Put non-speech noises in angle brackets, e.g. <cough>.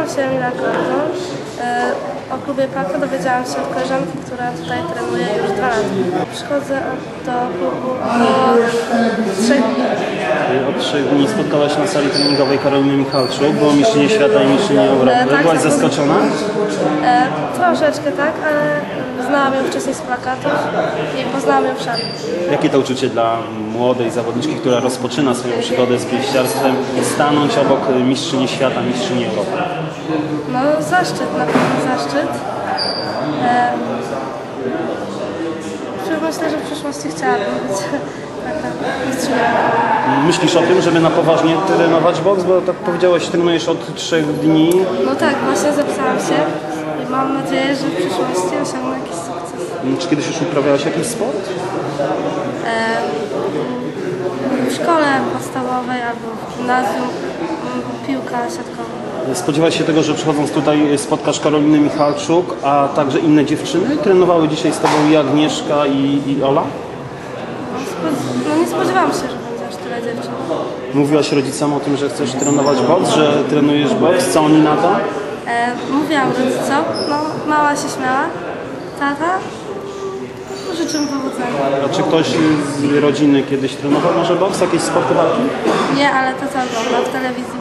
Nazywam się Emila Gordon. E, O klubie Pako dowiedziałam się od koleżanki, która tutaj trenuje już dwa lata. Przychodzę do klubu po trzech dni. Od trzech dni spotkałaś na sali treningowej Karoliny Michalczuk, było mistrzyni świata i mistrzyni Europy. E, tak, Byłaś tak. zaskoczona? E, Troszeczkę tak, ale znałam ją wcześniej z plakatów i poznałam ją w szatni. Jakie to uczucie dla młodej zawodniczki, która rozpoczyna swoją przygodę z pięściarstwem, stanąć obok mistrzyni świata, mistrzyni Europy? No zaszczyt, na pewno zaszczyt. E, Myślę, że w przyszłości chciałabym być <laughs> mistrzynią. Myślisz o tym, żeby na poważnie trenować boks? Bo tak powiedziałaś, trenujesz od trzech dni. No tak, właśnie zapisałam się i mam nadzieję, że w przyszłości osiągnę jakiś sukces. Czy kiedyś już uprawiałaś jakiś sport? W szkole podstawowej albo w gimnazjum m, piłka siatkowa. Spodziewałaś się tego, że przychodząc tutaj spotkasz Karolinę Michalczuk, a także inne dziewczyny? Trenowały dzisiaj z Tobą i Agnieszka i, i Ola? No, no nie spodziewałam się, że będzie aż tyle dziewczyn. Mówiłaś rodzicom o tym, że chcesz trenować boks, że trenujesz boks, co oni na to? E, mówiłam rodzicom, no mała się śmiała, tata, no, życzę powodzenia. A czy ktoś z rodziny kiedyś trenował może boks, jakieś sporty walki? Nie, ale to co ogląda w telewizji.